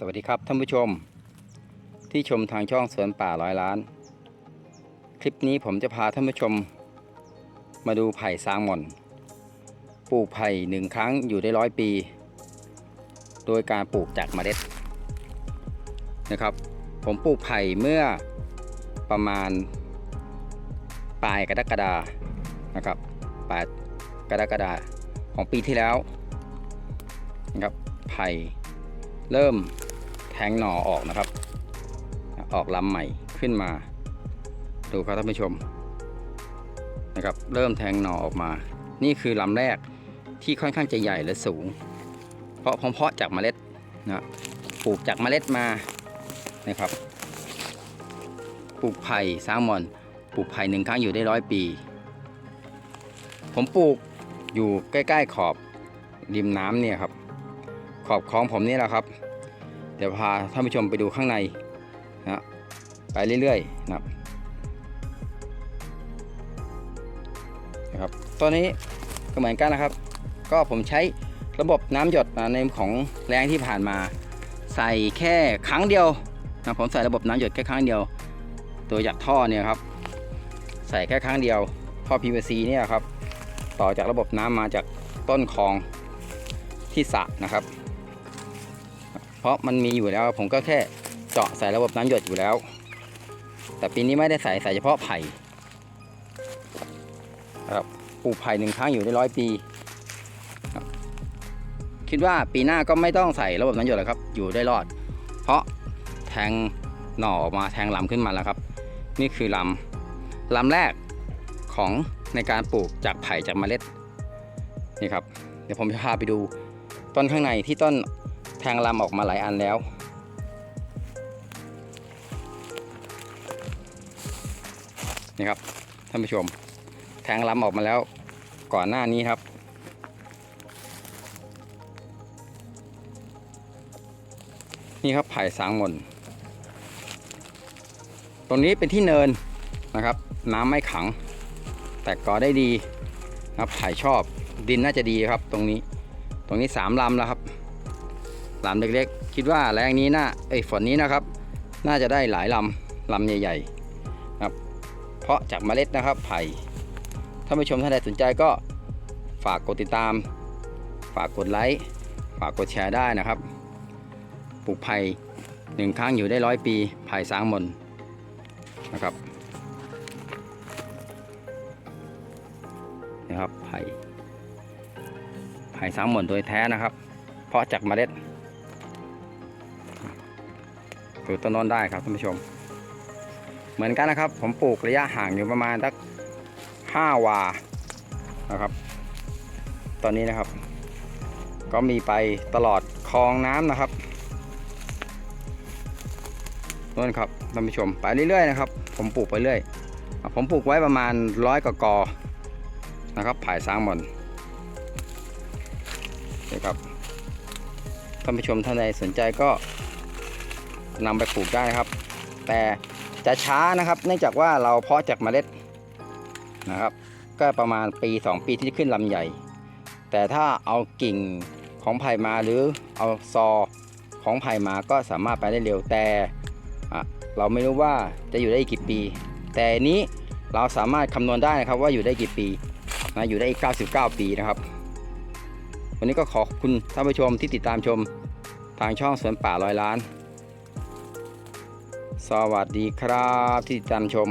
สวัสดีครับท่านผู้ชม ที่ชมทางช่องสวนป่าร้อยล้าน คลิปนี้ผมจะพาท่านผู้ชม มาดูไผ่ซางหม่อนปลูกไผ่หนึ่งครั้งอยู่ได้ร้อยปี โดยการปลูกจากเมล็ดนะครับ ผมปลูกไผ่เมื่อประมาณ ปลายกรกฎานะครับปลายกรกฎาของปีที่แล้วนะครับไผ่เริ่ม แทงหน่อออกนะครับ ออกลำใหม่ขึ้นมา ดูครับท่านผู้ชมนะครับ เริ่มแทงหน่อออกมา นี่คือลำแรกที่ค่อนข้างจะใหญ่และสูง เพราะผมเพาะจากเมล็ดนะปลูกจากเมล็ดมานะครับปลูกไผ่ซางมอนปลูกไผ่หนึ่งครั้งอยู่ได้ร้อยปี ผมปลูกอยู่ใกล้ ๆ ขอบริมน้ำเนี่ยครับ ขอบคลองผมนี่แหละครับ เดี๋ยวพาท่านผู้ชมไปดูข้างในนะไปเรื่อยๆนะครับนะครับตอนนี้ก็เหมือนกันนะครับ ก็ผมใช้ระบบน้ำหยดในของแรงที่ผ่านมา ใส่แค่ครั้งเดียวนะผมใส่ระบบน้ำหยดแค่ครั้งเดียว ตัวจากท่อเนี่ยครับ ใส่แค่ครั้งเดียวท่อ PVC เนี่ยครับ ต่อจากระบบน้ำมาจากต้นคลองที่สระนะครับ เพราะมันมีอยู่แล้วผมก็แค่เจาะใส่ระบบน้ำหยดอยู่แล้ว แต่ปีนี้ไม่ได้ใส่ใส่เฉพาะไผ่ครับปลูกไผ่หนึ่งครั้งอยู่ได้ร้อยปี คิดว่าปีหน้าก็ไม่ต้องใส่ระบบน้ำหยดแล้วครับ อยู่ได้รอด เพราะแทงหน่อออกมาแทงลำขึ้นมาแล้วครับ นี่คือลำลำแรกของในการปลูกจากไผ่จากเมล็ดนี่ครับ เดี๋ยวผมจะพาไปดูต้นข้างในที่ต้น แทงลำออกมาหลายอันแล้ว นี่ครับท่านผู้ชม แทงลำออกมาแล้วก่อนหน้านี้ครับ นี่ครับไผ่สางมนตรงนี้เป็นที่เนินนะครับ น้ำไม่ขัง แต่กอได้ดีนะครับไผ่ชอบดินน่าจะดีครับตรงนี้ ตรงนี้สามลำแล้วครับ ลำเล็กๆ คิดว่าแรงนี้น่าเอ้ยฝนนี้นะครับ น่าจะได้หลายลำลำใหญ่ๆครับ เพราะจากเมล็ดนะครับไผ่ถ้าผู้ชมท่านใดสนใจก็ฝากกดติดตาม ฝากกดไลค์ฝากกดแชร์ได้นะครับปลูกไผ่หนึ่งครั้งอยู่ได้ร้อยปีไผ่สางมนนะครับนะครับไผ่ไผ่สางมนโดยแท้นะครับ เพราะจากเมล็ด ดูต้นนนได้ครับท่านผู้ชม เหมือนกันนะครับ ผมปลูกระยะห่างอยู่ประมาณสักห้าวานะครับ ตอนนี้นะครับ ก็มีไปตลอดคลองน้ำนะครับนู่นครับท่านผู้ชมไปเรื่อยๆนะครับ ผมปลูกไปเรื่อยผมปลูกไว้ประมาณร้อยกกอนะครับผายสร้างหมอนนี่ครับท่านผู้ชมท่านใดสนใจก็ นำไปปลูกได้ครับ แต่จะช้านะครับเนื่องจากว่าเราเพาะจากเมล็ดนะครับ ก็ประมาณปี 2 ปีที่จะขึ้นลำใหญ่ แต่ถ้าเอากิ่งของไผ่มาหรือเอาซอของไผ่มาก็สามารถไปได้เร็วแต่เราไม่รู้ว่าจะอยู่ได้อีกกี่ปี แต่นี้เราสามารถคำนวณได้นะครับว่าอยู่ได้กี่ปีนะอยู่ได้อีก99 ปีนะครับ วันนี้ก็ขอบคุณท่านผู้ชมที่ติดตามชมทางช่องสวนป่าร้อยล้าน สวัสดีครับที่ติดตามชม